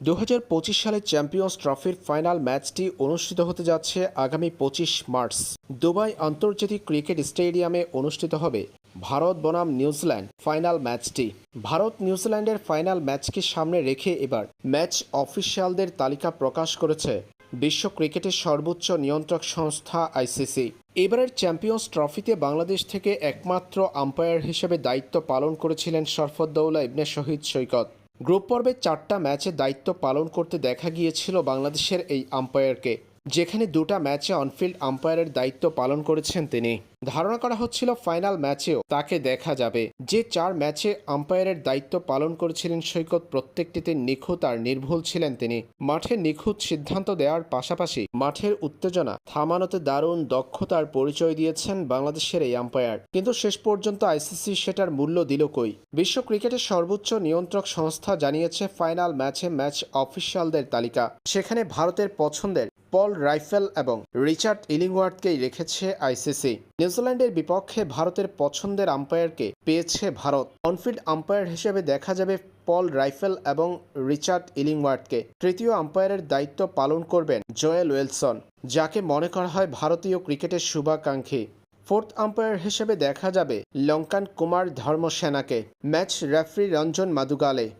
দু হাজার পঁচিশ সালে চ্যাম্পিয়ন্স ট্রফির ফাইনাল ম্যাচটি অনুষ্ঠিত হতে যাচ্ছে আগামী পঁচিশ মার্চ। দুবাই আন্তর্জাতিক ক্রিকেট স্টেডিয়ামে অনুষ্ঠিত হবে ভারত বনাম নিউজিল্যান্ড ফাইনাল ম্যাচটি। ভারত নিউজিল্যান্ডের ফাইনাল ম্যাচকে সামনে রেখে এবার ম্যাচ অফিসিয়ালদের তালিকা প্রকাশ করেছে বিশ্ব ক্রিকেটের সর্বোচ্চ নিয়ন্ত্রক সংস্থা আইসিসি। এবারের চ্যাম্পিয়ন্স ট্রফিতে বাংলাদেশ থেকে একমাত্র আম্পায়ার হিসেবে দায়িত্ব পালন করেছিলেন শরফদ্দৌলা ইবনে শহীদ সৈকত। গ্রুপ পর্বে চারটা ম্যাচে দায়িত্ব পালন করতে দেখা গিয়েছিল বাংলাদেশের এই আম্পায়ারকে। যেখানে দুটা ম্যাচে অনফিল্ড আম্পায়ারের দায়িত্ব পালন করেছেন তিনি। ধারণা করা হচ্ছিল ফাইনাল ম্যাচেও তাকে দেখা যাবে। যে চার ম্যাচে আম্পায়ারের দায়িত্ব পালন করেছিলেন সৈকত প্রত্যেকটিতে নিখুঁত আর নির্ভুল ছিলেন তিনি। মাঠে নিখুঁত সিদ্ধান্ত দেওয়ার পাশাপাশি মাঠের উত্তেজনা, থামানোতে দারুণ দক্ষতার পরিচয় দিয়েছেন বাংলাদেশের এই আম্পায়ার। কিন্তু শেষ পর্যন্ত আইসিসি সেটার মূল্য দিল কই? বিশ্ব ক্রিকেটের সর্বোচ্চ নিয়ন্ত্রক সংস্থা জানিয়েছে ফাইনাল ম্যাচে ম্যাচ অফিসিয়ালদের তালিকা। সেখানে ভারতের পছন্দের পল রাইফেল এবং রিচার্ড ইলিংওয়ার্থকেই রেখেছে আইসিসি। নিউজিল্যান্ডের বিপক্ষে ভারতের পছন্দের আম্পায়ারকে পেয়েছে ভারত। অনফিল্ড আম্পায়ার হিসেবে দেখা যাবে পল রাইফেল এবং রিচার্ড ইলিংওয়ার্ডকে তৃতীয় আম্পায়ারের দায়িত্ব পালন করবেন জোয়েল ওয়েলসন, যাকে মনে করা হয় ভারতীয় ক্রিকেটের শুভাকাঙ্ক্ষী। ফোর্থ আম্পায়ার হিসেবে দেখা যাবে Lankan Kumar ধর্মসেনাকে। Match referee Ranjan Madugalle.